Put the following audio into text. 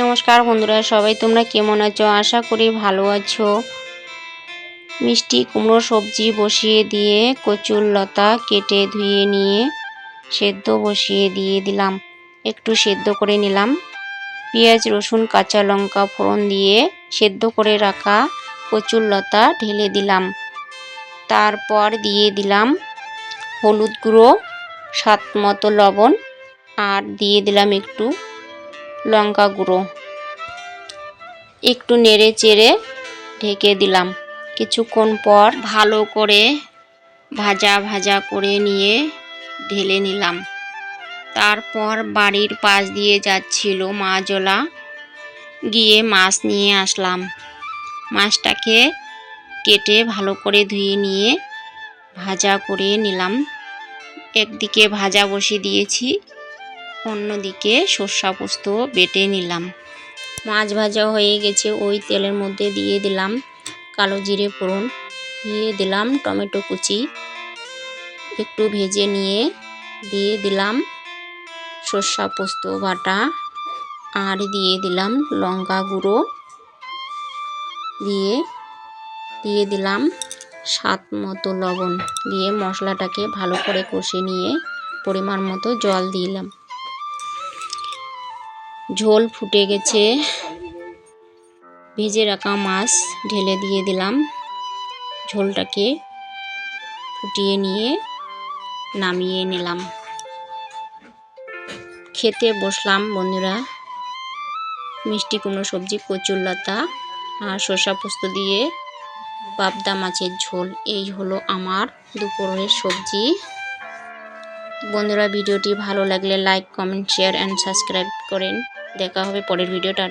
নমস্কার বন্ধুরা, সবাই তোমরা কেমন আছো? আশা করি ভালো আছো। মিষ্টি কুমড়ো সবজি বসিয়ে দিয়ে কচুর লতা কেটে ধুয়ে নিয়ে সেদ্ধ বসিয়ে দিয়ে দিলাম। একটু সেদ্ধ করে নিলাম। পেঁয়াজ, রসুন, কাঁচা লঙ্কা ফোড়ন দিয়ে সেদ্ধ করে রাখা কচুর লতা ঢেলে দিলাম। তারপর দিয়ে দিলাম হলুদ গুঁড়ো, স্বাদ মতো লবণ, আর দিয়ে দিলাম একটু লঙ্কা গুঁড়ো। একটু নেড়ে চেড়ে ঢেকে দিলাম। কিছুক্ষণ পর ভালো করে ভাজা ভাজা করে নিয়ে ঢেলে নিলাম। তারপর বাড়ির পাশ দিয়ে যাচ্ছিল মাছওয়ালা গিয়ে মাছ নিয়ে আসলাম। মাছটাকে কেটে ভালো করে ধুয়ে নিয়ে ভাজা করে নিলাম। একদিকে ভাজা বসিয়ে দিয়েছি অন্যদিকে সর্ষা পোস্ত বেটে নিলাম। মাছ ভাজা হয়ে গেছে, ওই তেলের মধ্যে দিয়ে দিলাম কালো জিরে ফোড়ন। দিয়ে দিলাম টমেটো কুচি। একটু ভেজে নিয়ে দিয়ে দিলাম সর্ষা পোস্ত বাটা। আর দিয়ে দিলাম লঙ্কা গুঁড়ো। দিয়ে দিয়ে দিলাম স্বাদ মতো লবণ। দিয়ে মশলাটাকে ভালো করে কষে নিয়ে পরিমাণ মতো জল দিলাম। ঝোল ফুটে গেছে। ভেজে রাখা মাছ ঢেলে দিয়ে দিলাম। ঝোলটাকে ফুটিয়ে নিয়ে নামিয়ে নিলাম। খেতে বসলাম বন্ধুরা। মিষ্টি কুমড়ো, সবজি, কচুর লতা আর শসা পোস্ত দিয়ে পাবদা মাছের ঝোল। এই হলো আমার দুপুরের সবজি। বন্ধুরা ভিডিওটি ভালো লাগলে like comment share and subscribe করেন। দেখা হবে পরের ভিডিওটা।